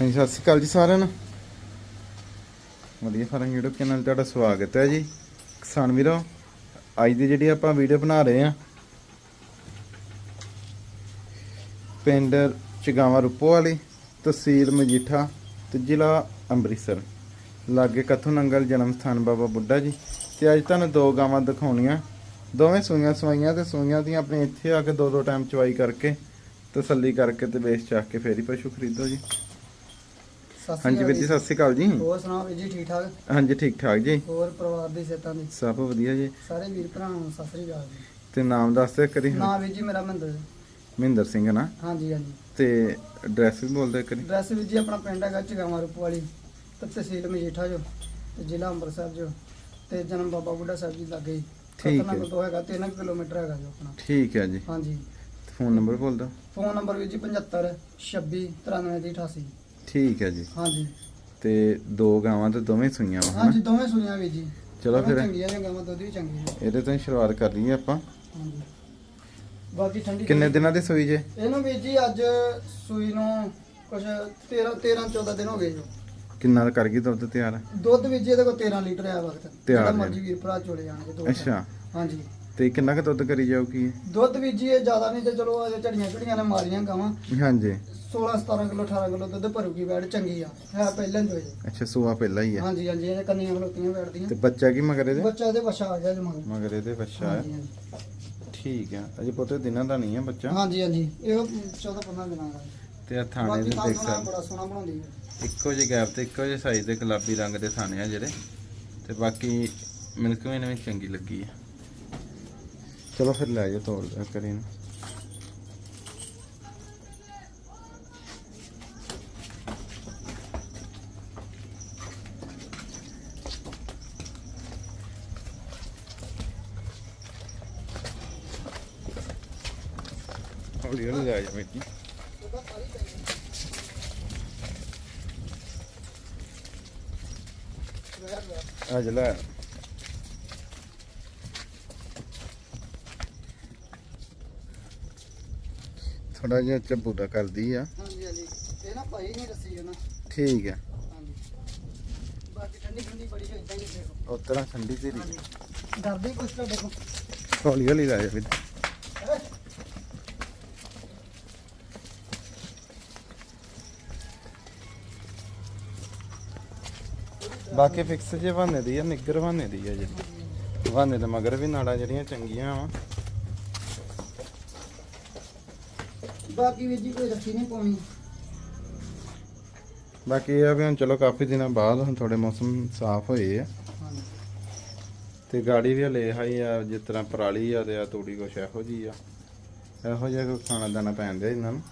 ਹਾਂਜੀ, ਸਤਿ ਸ਼੍ਰੀ ਅਕਾਲ ਜੀ ਸਾਰਿਆਂ ਨੂੰ। ਵਧੀਆ ਫਾਰਮ YouTube ਚੈਨਲ ਤੁਹਾਡਾ ਸਵਾਗਤ ਹੈ ਜੀ। ਕਿਸਾਨ ਵੀਰੋ, ਅੱਜ ਦੀ ਜਿਹੜੀ ਆਪਾਂ ਵੀਡੀਓ ਬਣਾ ਰਹੇ ਆ ਪਿੰਡ ਚਗਾਵਾ ਰੂਪੋ ਵਾਲੀ, ਤਹਿਸੀਲ ਮਜੀਠਾ ਤੇ ਜ਼ਿਲ੍ਹਾ ਅੰਮ੍ਰਿਤਸਰ। ਲਾਗੇ ਕਥੂ ਨੰਗਲ ਜਨਮ ਸਥਾਨ ਬਾਬਾ ਬੁੱਢਾ ਜੀ। ਤੇ ਅੱਜ ਤੁਹਾਨੂੰ ਦੋ ਗਾਵਾਂ ਦਿਖਾਉਣੀਆਂ। ਦੋਵੇਂ ਸੂਈਆਂ ਸਵਾਈਆਂ ਤੇ ਸੂਈਆਂ ਦੀਆਂ ਆਪਣੇ ਇੱਥੇ ਆ ਕੇ ਦੋ ਦੋ ਟਾਈਮ ਚਵਾਈ ਕਰਕੇ, ਤਸੱਲੀ ਕਰਕੇ ਤੇ ਵੇਚ ਚੱਕ ਕੇ ਫੇਰ ਹੀ ਪਸ਼ੂ ਖਰੀਦੋ ਜੀ। ਹਾਂਜੀ ਵੀਰ ਜੀ ਸਤਿ ਸ਼੍ਰੀ ਅਕਾਲ ਜੀ। ਹੋਰ ਸੁਣਾਓ ਵੀਰ ਜੀ ਠੀਕ ਠਾਕ? ਹਾਂਜੀ ਠੀਕ ਠਾਕ ਜੀ। ਹੋਰ ਪਰਿਵਾਰ ਦੀ ਸਿਹਤਾਂ ਦੀ? ਸਭ ਵਧੀਆ ਜੀ। ਸਾਰੇ ਵੀਰ ਭਰਾਵਾਂ ਨੂੰ ਸਤਿ ਸ਼੍ਰੀ ਅਕਾਲ ਜੀ। ਤੇ ਨਾਮ ਦੱਸ ਦਿਓ ਕਰੀ ਨਾਮ ਵੀਰ ਜੀ ਮੇਰਾ ਮਹਿੰਦਰ ਮਹਿੰਦਰ ਸਿੰਘ ਨਾ? ਹਾਂਜੀ ਹਾਂਜੀ। ਤੇ ਐਡਰੈਸ ਵੀ ਬੋਲ ਦਿਓ ਕਰੀ ਐਡਰੈਸ ਵੀਰ ਜੀ ਆਪਣਾ ਪਿੰਡ ਹੈਗਾ ਚਗਾਵਾ ਰੂਪ ਵਾਲੀ ਤੇ ਤਹਿਸੀਲ ਮਜੀਠਾ ਜੋ ਤੇ ਜ਼ਿਲ੍ਹਾ ਅੰਮ੍ਰਿਤਸਰ ਜੋ ਤੇ ਜਨਮ ਬਾਬਾ ਬੁੱਢਾ ਸਾਹਿਬ ਜੀ ਲੱਗੇ। ਠੀਕ ਹੈ। ਤੋਂ ਹੈਗਾ 3 ਕਿਲੋਮੀਟਰ ਹੈਗਾ ਜੋ ਆਪਣਾ। ਠੀਕ ਹੈ ਜੀ। ਹਾਂਜੀ। ਫੋਨ ਨੰਬਰ ਬੋਲ ਦਿਓ। ਫੋਨ ਨੰਬਰ ਵੀਰ ਜੀ 75 26 93 ਦੀ 88 ਠੀਕ ਹੈ ਜੀ। ਹਾਂਜੀ। ਤੇ ਦੋ ਗਾਵਾਂ ਤੇ ਦੋਵੇਂ ਸੂਈਆਂ ਵਾ ਹਾਂਜੀ ਹਨਾ ਦੋਵੇਂ ਸੁਣੀਆਂ ਵੀਰ ਜੀ। ਚਲੋ ਦੋਵੇਂ ਫਿਰ। ਚੰਗੀਆਂ ਨੇ ਗਾਵਾਂ ਦੁੱਧ ਵੀ ਚੰਗੀ ਹੈ ਇਹਦੇ ਤੋਂ ਹੀ ਸ਼ੁਰੂਆਤ ਕਰ ਲਈਏ ਆਪਾਂ। ਹਾਂਜੀ। ਬਾਕੀ ਠੰਡੀ ਕਿੰਨੇ ਦਿਨਾਂ ਦੀ ਸੂਈ ਜੇ? ਇਹਨੂੰ ਵੀਰ ਜੀ ਅੱਜ ਸੂਈ ਨੂੰ ਕੁਝ 13 13 14 ਦਿਨ ਹੋ ਗਏ ਜੋ। ਕਿੰਨਾ ਕਰ ਗਈ ਦੁੱਧ ਤਿਆਰ? ਦੁੱਧ ਵੀਰ ਜੀ ਇਹਦੇ ਕੋਲ 13 ਲੀਟਰ ਆ ਵਕਤ। ਤਿਆਰ ਜਿਹੜਾ। ਮਰਜ਼ੀ ਵੀਰ ਭਰਾ ਚੋਲੇ ਜਾਣਗੇ ਦੋ ਅੱਛਾ। ਹਾਂਜੀ। ਤੇ ਕਿੰਨਾ ਕੁ ਦੁੱਧ ਕਰੀ ਜਾਊਗੀ ਦੁੱਧ ਵੀਰ ਜੀ ਇਹ ਜ਼ਿਆਦਾ ਨਹੀਂ ਤੇ ਚਲੋ ਅਜੇ ਝੜੀਆਂ ਝੜੀਆਂ ਨੇ ਮਾਰੀਆਂ ਗਾਵਾਂ। ਹਾਂਜੀ। 16 17 ਕਿਲੋ 18 ਕਿਲੋ ਦੁੱਧ ਭਰੂਗੀ ਬੈੜ ਚੰਗੀ ਆ। ਹੈ ਪਹਿਲਾਂ ਜੋ ਇਹ ਅੱਛਾ ਸੂਆ ਪਹਿਲਾਂ ਹੀ ਹੈ ਹਾਂਜੀ ਹਾਂਜੀ ਇਹ ਕੰਨੀਆਂ ਖਲੋਤੀਆਂ ਬੈਠਦੀਆਂ ਤੇ ਬੱਚਾ ਕੀ ਮਗਰ ਇਹਦੇ? ਬੱਚਾ ਇਹਦੇ ਵਛਾ ਆ ਗਿਆ ਜਮਾ ਮਗਰ। ਇਹਦੇ ਬੱਚਾ ਹੈ ਹਾਂਜੀ ਹਾਂਜੀ। ਠੀਕ ਹੈ ਅਜੇ ਪੁੱਤੇ ਦਿਨਾਂ ਦਾ ਨਹੀਂ ਹੈ ਬੱਚਾ? ਹਾਂਜੀ ਹਾਂਜੀ। ਇਹ 14 15 ਦਿਨਾਂ ਦਾ। ਤੇ ਆ ਥਾਣੇ ਬਾਕੀ ਦੇ ਤਾਂ ਦੇਖ। ਸਕਦੇ ਬੜਾ ਸੋਹਣਾ ਬਣਾਉਂਦੀ ਹੈ ਇੱਕੋ ਜਿਹੇ ਗੈਪ ਤੇ ਇੱਕੋ ਜਿਹੇ ਸਾਈਜ਼ ਦੇ ਗੁਲਾਬੀ ਰੰਗ ਦੇ ਥਾਣੇ ਆ ਜਿਹੜੇ। ਤੇ ਬਾਕੀ ਮਿਲਕ ਵੀ ਵੀ ਚੰਗੀ ਲੱਗੀ ਆ। ਚਲੋ ਫਿਰ ਲੈ ਜਾ ਤੋੜ ਦਿਆ ਕਰੀ ਨੂੰ। ਹੌਲੀ ਹੌਲੀ ਲੈ ਜਾ ਲੈ। ਥੋੜਾ ਜਿਹਾ ਚੱਬੂਦਾ ਕਰਦੀ ਆ। ਹਾਂਜੀ ਹਾਂਜੀ। ਇਹ ਨਾ ਭਾਈ ਨਹੀਂ ਰੱਸੀ ਨਾ। ਠੀਕ ਆ। ਹਾਂਜੀ। ਬਾਕੀ ਠੰਡੀ ਠੰਡੀ ਬੜੀ ਹੋਈ ਤਾਂ ਦੇਖੋ। ਉਤਰਾ ਠੰਡੀ ਤੇਰੀ। ਡਰਦੇ ਕੁਛ ਤੁਹਾਡੇ ਕੋਲ। ਹੌਲੀ ਹੌਲੀ ਲੈ ਜਾ ਬਾਕੀ ਫਿਕਸ ਜੇ ਬਹਾਨੇ ਦੀ ਆ ਨਿੱਗਰ ਬਹਾਨੇ ਦੀ ਆ ਜੀ। ਬਹਾਨੇ ਦੇ ਮਗਰ ਵੀ ਨਾੜਾਂ ਜਿਹੜੀਆਂ ਚੰਗੀਆਂ ਵਾ। ਬਾਕੀ ਵੀਰ ਜੀ ਕੋਈ ਰੱਖੀ ਨਹੀਂ ਪਾਉਣੀ। ਬਾਕੀ ਇਹ ਆ ਵੀ ਹੁਣ ਚਲੋ ਕਾਫੀ ਦਿਨਾਂ ਬਾਅਦ ਹੁਣ ਥੋੜੇ ਮੌਸਮ ਸਾਫ਼ ਹੋਏ ਆ। ਤੇ ਗਾੜੀ ਵੀ ਹਲੇ ਹਾਈ ਆ ਜਿਸ ਤਰ੍ਹਾਂ ਪਰਾਲੀ ਆ ਤੇ ਆ ਤੂੜੀ ਕੁਛ ਇਹੋ ਜੀ ਆ। ਇਹੋ ਜਿਹਾ ਕੋਈ ਖਾਣਾ ਦਾਣਾ ਪੈਣ ਦਿਆ ਇਹਨਾਂ ਨੂੰ।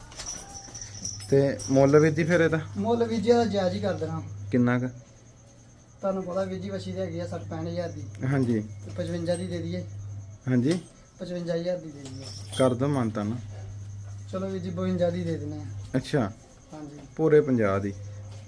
ਤੇ ਮੁੱਲ ਵੀ ਦੀ ਫਿਰ ਇਹਦਾ? ਮੁੱਲ ਵੀਰ ਜੀ ਦਾ ਜਾਇਜ਼ ਹੀ ਕਰ ਦੇਣਾ। ਕਿੰਨਾ ਕੁ? ਤੁਹਾਨੂੰ ਪਤਾ ਵੀਰ ਜੀ ਵਛੀ ਦੇ ਹੈਗੀ ਆ 60 65000 ਦੀ। ਹਾਂਜੀ। ਤੇ 55 ਦੀ ਦੇ ਦਈਏ। ਹਾਂਜੀ। 55000 ਦੀ ਦੇ ਦਈਏ। ਕਰ ਦੋ ਮੰਨਤਾ ਨਾ। ਚਲੋ ਵੀਰ ਜੀ 52 ਦੀ ਦੇ ਦਿੰਦੇ ਆ ਅੱਛਾ। ਹਾਂਜੀ। ਪੂਰੇ 50 ਦੀ।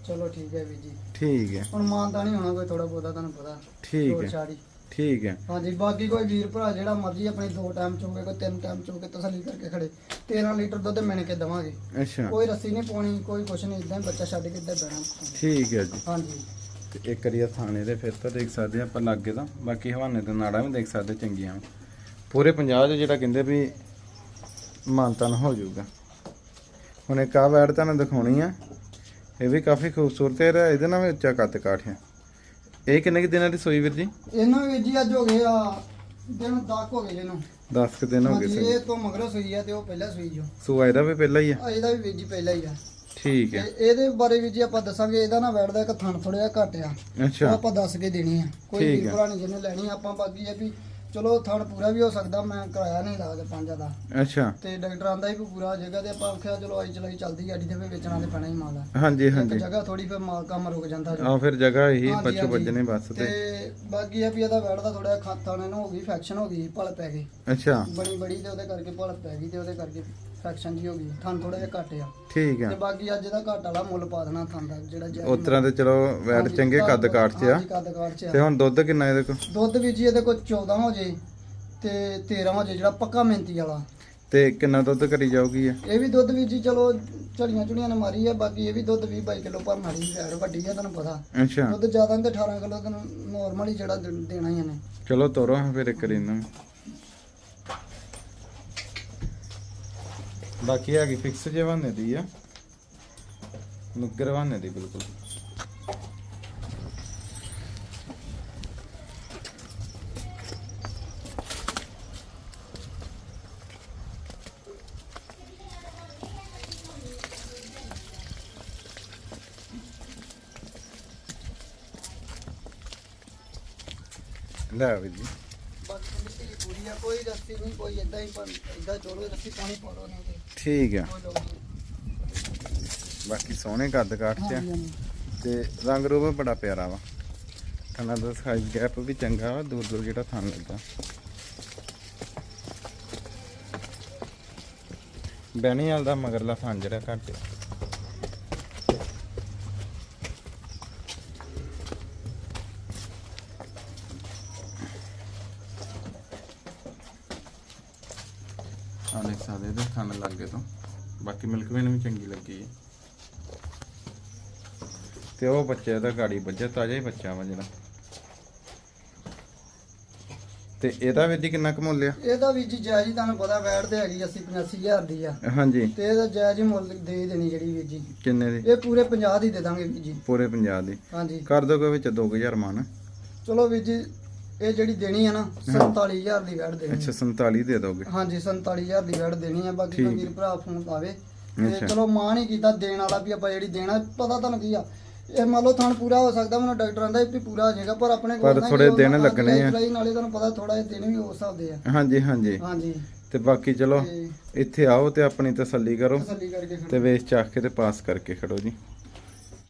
ਚਲੋ ਠੀਕ ਹੈ ਵੀਰ ਜੀ। ਠੀਕ ਹੈ। ਹੁਣ ਮਾਨ ਤਾਂ ਨਹੀਂ ਹੋਣਾ ਕੋਈ ਥੋੜਾ ਬਹੁਤਾ ਤੁਹਾਨੂੰ ਪਤਾ। ਠੀਕ ਹੈ। ਠੀਕ ਹੈ। ਹਾਂਜੀ ਬਾਕੀ ਕੋਈ ਵੀਰ ਭਰਾ ਜਿਹੜਾ ਮਰਜ਼ੀ ਆਪਣੀ ਦੋ ਟਾਈਮ ਚੋਗੇ ਕੋਈ ਤਿੰਨ ਟਾਈਮ ਚੋਗੇ ਤਸੱਲੀ ਕਰਕੇ ਖੜੇ। 13 ਲੀਟਰ ਦੁੱਧ ਮਿਣ ਕੇ ਦਵਾਂਗੇ। ਅੱਛਾ। ਕੋਈ ਰੱਸੀ ਨਹੀਂ ਪਾਉਣੀ ਕੋਈ ਕੁਛ ਨਹੀਂ ਇਦਾਂ ਬੱਚਾ ਛੱਡ ਕੇ ਇੱਦਾਂ ਬਹਿਣਾ। ਠੀਕ ਹੈ ਜੀ। ਹਾਂਜੀ। ਤੇ ਇੱਕ ਵਾਰੀ ਥਾਣੇ ਦੇ ਫਿਰ ਤਾਂ ਦੇਖ ਸਕਦੇ ਆ ਆਪਾਂ ਲਾਗੇ ਤਾਂ। ਬਾਕੀ ਹਵਾਨੇ ਤੇ ਨਾੜਾਂ ਵੀ ਦੇਖ ਸਕਦੇ ਚੰਗੀਆਂ ਪੂਰੇ 50 ਦੇ ਜਿਹੜਾ ਕਹਿੰਦੇ ਵੀ ਮਾਨਤਨ ਹੋ ਜਾਊਗਾ। ਹੁਣ ਇੱਕ ਆ ਵੈੜ ਤੁਹਾਨੂੰ ਦਿਖਾਉਣੀ ਆ। ਇਹ ਵੀ ਕਾਫੀ ਖੂਬਸੂਰਤ ਹੈ ਇਹਦਾ- ਨਾਲ ਵੀ ਉੱਚਾ ਕੱਦ ਕਾਠ ਇਹ ਕਿੰਨੇ ਕੁ ਦਿਨਾਂ ਦੀ ਸੋਈ ਵੀਰ ਜੀ? ਇਹਨਾਂ ਵੀ ਜੀ ਅੱਜ ਹੋ ਗਏ ਆ ਦਿਨ 10 ਹੋ ਗਏ ਜਿਹਨੂੰ 10 ਕੁ ਦਿਨ ਹੋ ਗਏ ਇਹ ਤੋਂ ਮਗਰੋਂ ਸੂਈ ਆ ਤੇ ਉਹ ਪਹਿਲਾਂ ਸੂਈ ਜੋ। ਇਹਦਾ ਵੀ ਪਹਿਲਾਂ ਹੀ ਆ ਆ। ਇਹਦਾ ਵੀ ਵੀਰ ਜੀ ਪਹਿਲਾਂ ਹੀ ਆ। ਠੀਕ ਤੇ ਹੈ ਇਹਦੇ ਬਾਰੇ ਵੀ ਜੀ ਆਪਾਂ ਦੱਸਾਂਗੇ ਇਹਦਾ ਨਾ ਬੈਠਦਾ ਇੱਕ ਥਣ ਥੋੜਾ ਜਿਹਾ ਘੱਟ ਆ ਉਹ ਅੱਛਾ ਆਪਾਂ ਦੱਸ ਕੇ ਦੇਣੀ ਆ ਕੋਈ ਠੀਕ ਵੀਰ ਆ। ਭਰਾ ਨਹੀਂ ਜਿਹਨੇ ਲੈਣੀ ਆਪਾਂ ਬਾਕੀ ਇਹ ਵੀ ਚਲੋ ਥਣ ਪੂਰਾ ਵੀ ਹੋ ਸਕਦਾ ਮੈਂ ਕਰਾਇਆ ਨਹੀਂ ਇਲਾਜ ਪੰਜਾਂ ਦਾ ਅੱਛਾ। ਤੇ ਡਾਕਟਰ ਆਂਦਾ ਹੀ ਵੀ ਪੂਰਾ ਜਗ੍ਹਾ ਤੇ ਆਪਾਂ ਆਖਿਆ ਚਲੋ ਆਈ ਚਲਾਈ ਚੱਲਦੀ ਗੱਡੀ ਤੇ ਫਿਰ ਵੇਚਣਾ ਤੇ ਪੈਣਾ ਹੀ ਮਾਲ ਆ। ਹਾਂਜੀ ਇੱਕ ਹਾਂਜੀ। ਜਗ੍ਹਾ ਥੋੜੀ ਫਿਰ ਮਾਲ ਕੰਮ ਰੁਕ ਜਾਂਦਾ ਜੋ। ਆ ਫਿਰ ਜਗ੍ਹਾ ਇਹੀ ਹਾਂਜੀ, ਪਛੂ ਹਾਂਜੀ। ਵੱਜਣੇ ਬਸ ਤੇ। ਤੇ ਬਾਕੀ ਇਹ ਵੀ ਇਹਦਾ ਬੈਠਦਾ ਥੋੜਾ ਖਾਤਾ ਨੇ ਹੋ ਗਈ ਫੈਕਸ਼ਨ ਹੋ ਗਈ ਭਲ ਪੈ ਗਈ। ਅੱਛਾ। ਬਣੀ ਬੜੀ ਤੇ ਉਹਦੇ ਕਰਕੇ ਭਲ ਪੈ ਗਈ ਤੇ ਉਹਦੇ ਕਰਕੇ ਫੈਕਸ਼ਨ ਜੀ ਹੋ ਗਈ। ਥਣ ਥੋੜਾ ਜਿਹਾ ਘੱਟ ਆ। ਠੀਕ ਤੇ ਆ ਬਾਕੀ ਅੱਜ ਇਹਦਾ ਘਾਟ ਵਾਲਾ ਮੁੱਲ ਪਾ ਦੇਣਾ ਥਣ ਦਾ ਜਿਹੜਾ ਜੈ ਉਸ ਤਰ੍ਹਾਂ ਤੇ ਚਲੋ ਹਾਂਜੀ, ਚੰਗੇ ਕੱਦ ਕਾਠ ਚ ਆ। ਹਾਂਜੀ, ਕੱਦ ਕਾਠ ਚ ਤੇ ਹੁਣ ਦੁੱਧ ਕਿੰਨਾ ਇਹਦੇ ਕੋਲ? ਦੁੱਧ ਵੀ ਜੀ ਇਹਦੇ ਕੋਲ 14 ਹੋ ਜੇ ਤੇ 13 ਹੋ ਜੇ ਜਿਹੜਾ ਪੱਕਾ ਮਿਹਨਤੀ ਵਾਲਾ। ਤੇ ਕਿੰਨਾ ਦੁੱਧ ਕਰੀ ਜਾਊਗੀ ਆ ਇਹ ਵੀ ਦੁੱਧ ਵੀ ਜੀ ਚਲੋ ਝੜੀਆਂ ਝੁੜੀਆਂ ਨੇ ਮਾਰੀ ਆ ਬਾਕੀ ਇਹ ਵੀ ਦੁੱਧ 20 22 ਕਿਲੋ ਭਰਨ ਵਾਲੀ ਵੈੜ ਵੱਡੀ ਆ ਤੁਹਾਨੂੰ ਪਤਾ। ਅੱਛਾ। ਦੁੱਧ ਜ਼ਿਆਦਾ ਨਹੀਂ ਤੇ 18 ਕਿਲੋ ਤੈਨੂੰ ਨਾਰਮਲ ਹੀ ਜਿਹੜਾ ਦੇ- ਦੇਣਾ ਹੀ ਇਹਨੇ। ਚਲੋ ਤੋਰੋ ਫਿਰ ਇੱਕ ਇਹਨਾਂ ਬਾਕੀ ਹੈਗੀ ਫਿਕਸ ਜੇ ਬਹਾਨੇ ਦੀ ਆ ਨੁੱਕਰ ਬਹਾਨੇ ਦੀ ਬਿਲਕੁਲ ਲੈ ਵੀ ਜੀ ਬਾਕੀ ਮਿੱਟੀ ਦੀ ਪੂਰੀ ਆ ਕੋਈ ਰੱਸੀ ਨਹੀਂ ਕੋਈ ਇਦਾਂ ਹੀ ਇਦਾਂ ਚੋਲੋ ਰੱਸੀ ਪਾਣੀ ਪਾਉਣਾ ਨਹੀਂ ਤੇ ਠੀਕ ਆ। ਬਾਕੀ ਸੋਹਣੇ ਕੱਦ ਕਾਠ ਚ ਆ। ਤੇ ਰੰਗ ਰੂਪ ਵੀ ਬੜਾ ਪਿਆਰਾ ਵਾ। ਥਣਾ ਦਾ ਸਾਈਜ਼ ਗੈਪ ਵੀ ਚੰਗਾ ਵਾ ਦੂਰ ਦੂਰ ਜਿਹੜਾ ਥਣ ਲੱਗਾ। ਬੈਣੀ ਵਾਲ ਦਾ ਮਗਰਲਾ ਥਣ ਜਿਹੜਾ ਘੱਟ ਆ। ਦੇਖ ਸਕਦੇ ਇਹਦੇ ਥਣ ਲੱਗੇ ਤੋਂ। ਬਾਕੀ ਮਿਲਕ ਵੇਨ ਵੀ ਚੰਗੀ ਲੱਗੀ ਹੈ। ਤੇ ਉਹ ਬੱਚੇ ਦਾ ਗਾੜੀ ਵੱਜਿਆ ਤਾਜ਼ਾ ਹੀ ਬੱਚਾ ਵਾ ਜਿਹੜਾ। ਤੇ ਇਹਦਾ ਵੀ ਜੀ ਕਿੰਨਾ ਕੁ ਮੁੱਲ ਆ? ਇਹਦਾ ਵੀ ਜੀ ਜਾਇਜ਼ ਹੀ ਤੁਹਾਨੂੰ ਪਤਾ ਵੈਟ ਤੇ ਹੈਗੀ 80 85000 ਦੀ ਆ। ਹਾਂਜੀ। ਤੇ ਇਹਦਾ ਜਾਇਜ਼ ਹੀ ਮੁੱਲ ਦੇ ਦੇਣੀ ਜਿਹੜੀ ਵੀਰ ਜੀ। ਕਿੰਨੇ ਦੀ? ਇਹ ਪੂਰੇ 50 ਦੀ ਦੇ ਦਾਂਗੇ ਵੀਰ ਜੀ। ਪੂਰੇ 50 ਦੀ। ਹਾਂਜੀ। ਕਰ ਦੋਗੇ ਵਿੱਚ 2000 ਮਨ। ਚਲੋ ਵੀਰ ਜੀ ਇਹ ਜਿਹੜੀ ਦੇਣੀ ਆ ਨਾ 47000 ਦੀ ਵੈਟ ਦੇਣੀ ਅੱਛਾ ਆ। 47 ਦੇ ਦੋਗੇ। ਹਾਂਜੀ 47000 ਦੀ ਵੈਟ ਦੇਣੀ ਆ ਬਾਕੀ। ਕੋਈ ਵੀਰ ਭਰਾ ਫੋਨ ਆਵੇ ਤੇ। ਚਲੋ ਮਾਂ ਨਹੀਂ ਕੀਤਾ ਦੇਣ ਵਾਲਾ ਵੀ ਆਪਾਂ ਜਿਹੜੀ ਦੇਣਾ ਪਤਾ ਤੁਹਾਨੂੰ ਕੀ ਆ ਇਹ ਮੰਨ ਲਓ ਥਣ ਪੂਰਾ ਹੋ ਸਕਦਾ ਮੈਨੂੰ ਡਾਕਟਰਾਂ ਦਾ ਵੀ ਪੂਰਾ ਹੋ ਜਾਏਗਾ ਪਰ ਆਪਣੇ ਪਰ ਨਾ ਥੋੜੇ ਦਿਨ ਲੱਗਣੇ ਆ। ਨਾਲੇ ਤੁਹਾਨੂੰ ਪਤਾ ਥੋੜਾ ਜਿਹਾ ਦਿਨ ਵੀ ਉਸ ਹਿਸਾਬ ਦੇ ਆ। ਹਾਂਜੀ ਹਾਂਜੀ। ਹਾਂਜੀ। ਤੇ ਬਾਕੀ ਚਲੋ ਇੱਥੇ ਆਓ ਤੇ ਆਪਣੀ ਤਸੱਲੀ ਕਰੋ। ਤਸੱਲੀ ਕਰਕੇ ਤੇ ਵੇਚ ਚਾਖ ਕੇ ਤੇ ਪਾਸ ਕਰਕੇ ਖੜੋ ਜੀ।